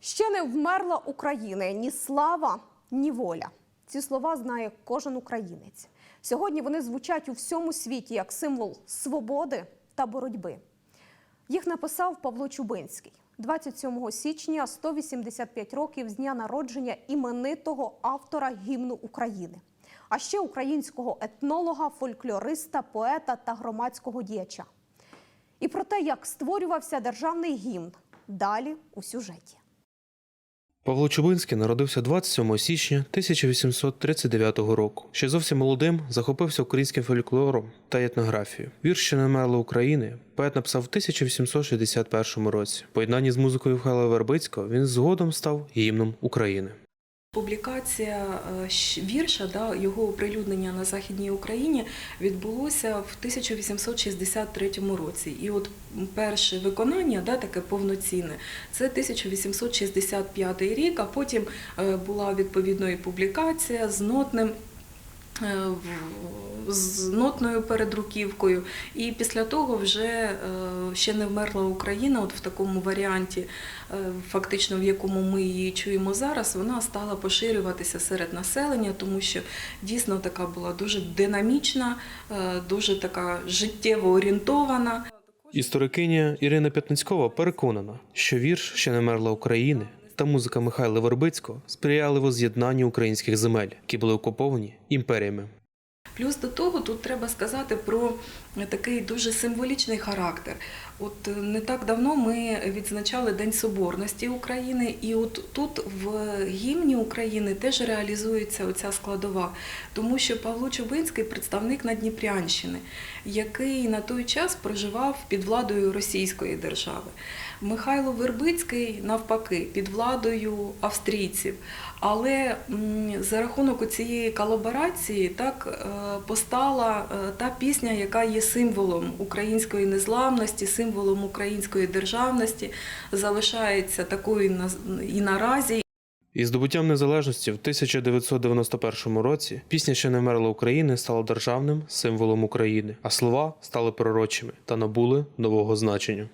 Ще не вмерла України ні слава, ні воля. Ці слова знає кожен українець. Сьогодні вони звучать у всьому світі як символ свободи та боротьби. Їх написав Павло Чубинський 27 січня, 185 років з дня народження іменитого автора гімну України, а ще українського етнолога, фольклориста, поета та громадського діяча. І про те, як створювався державний гімн, далі у сюжеті. Павло Чубинський народився 27 січня 1839 року. Ще зовсім молодим захопився українським фольклором та етнографією. Вірш «Ще не мерла України поет написав в 1861 році. В Поєднанні з музикою Михайла Вербицького він згодом став гімном України. Публікація е, вірша, да, його оприлюднення на Західній Україні відбулося в 1863 році. І от перше виконання, да, таке повноцінне, це 1865 рік, а потім е, була відповідно і публікація з нотним. Е, З нотною передруківкою, і після того вже е, ще не вмерла Україна, от в такому варіанті, е, фактично в якому ми її чуємо зараз, вона стала поширюватися серед населення, тому що дійсно така була дуже динамічна, дуже така життєво орієнтована. Історикиня Ірина П'ятницькова переконана, що вірш «Ще не мерла України та музика Михайла Вербицького сприяли воз'єднанню українських земель, які були окуповані імперіями. Плюс до того тут треба сказати про такий дуже символічний характер. От е, не так давно ми відзначали День Соборності України, і от тут в гімні України теж реалізується оця складова, тому що Павло Чубинський представник Надніпрянщини, який на той час проживав під владою Російської держави. Михайло Вербицький навпаки під владою австрійців. Але за рахунок цієї колаборації так е, постала е, та пісня, яка є символом української незламності, символом української державності, залишається такою і на- і наразі. Із здобуттям незалежності в 1991 році пісня «Ще не мерла України стала державним символом України, а слова стали пророчими та набули нового значення.